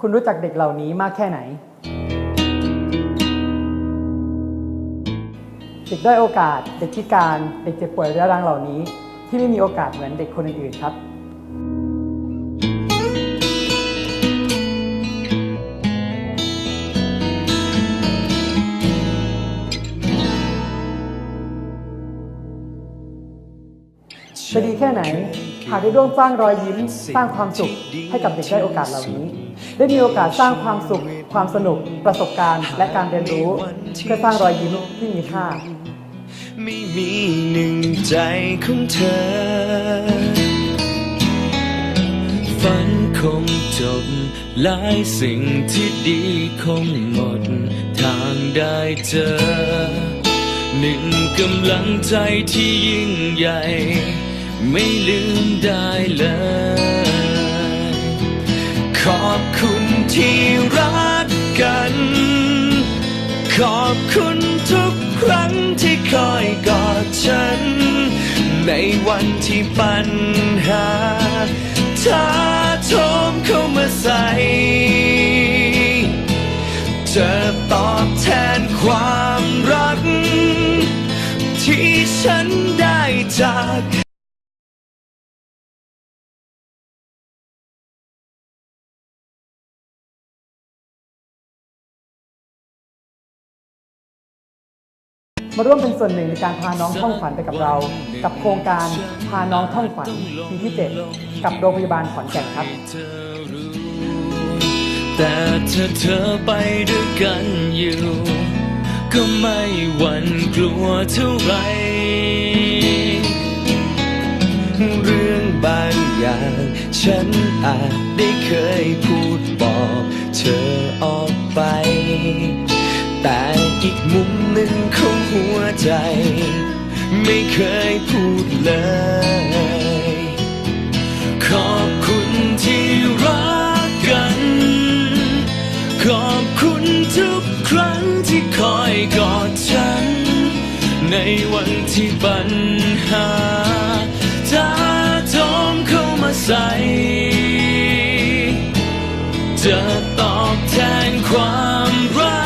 คุณรู้จักเด็กเหล่านี้มากแค่ไหน เด็กด้อยโอกาส เด็กพิการ เด็กเจ็บป่วยเรื้อรังเหล่านี้ ที่ไม่มีโอกาสเหมือนเด็กคนอื่นๆครับจะดีแค่ไหน หากได้ร่วมสร้างรอยยิ้ม สร้างความสุขให้กับเด็กได้อยโอกาสเหล่านี้ ได้มีโอกาสสร้างความสุข ความสนุก ประสบการณ์ และการเรียนรู้ เพื่อสร้างรอยยิ้มที่มีค่า ไม่มีหนึ่งใจของเธอ ฝันคงจบ หลายสิ่งที่ดีคงหมด ทางได้เจอ หนึ่งกำลังใจที่ยิ่งใหญ่ ไม่ลืมได้ ที่รักกัน ขอบคุณทุกครั้งที่คอยกอดฉัน ในวันที่ปัญหาท้าโถมเข้ามาใส่จะตอบแทนความรัก ที่ฉันได้จาก มาร่วมเป็นส่วนหนึ่งในการพาน้องท่องฝันไปกับเรา กับโครงการพาน้องท่องฝันปีที่ 7 กับโรงพยาบาลขอนแก่นครับเธอรู้แต่ถ้าเธอไปด้วยกันอยู่ ก็ไม่หวั่นกลัวเท่าไหรเรื่องบางอย่าง ฉันอาจได้เคยพูดบอก เธอออกไป แต่ อีกมุมหนึ่งของหัวใจ ไม่เคยพูดเลย ขอบคุณที่รักกัน ขอบคุณทุกครั้งที่คอยกอดฉัน ในวันที่ปัญหาท้าโถมเข้ามาใส่จะตอบแทนความรัก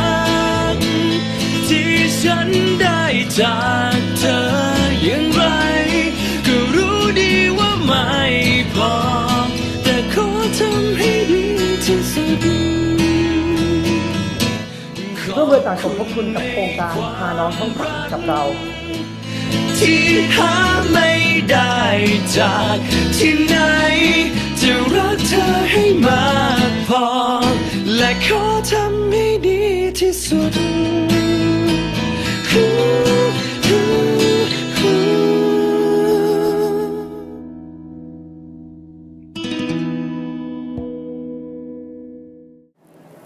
ฉันได้จากเธออย่างไร ก็รู้ดีว่าไม่พอ แต่ขอทำให้ดีที่สุดร่วมมือต่างสมทบทุนกับโครงการพาน้องท่องฝันกับเรา ที่หาไม่ได้จากที่ไหน จะรักเธอให้มากพอ และขอทำให้ดีที่สุด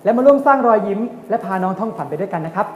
และมาร่วมสร้างรอยยิ้ม และพาน้องท่องฝันไปด้วยกันนะครับ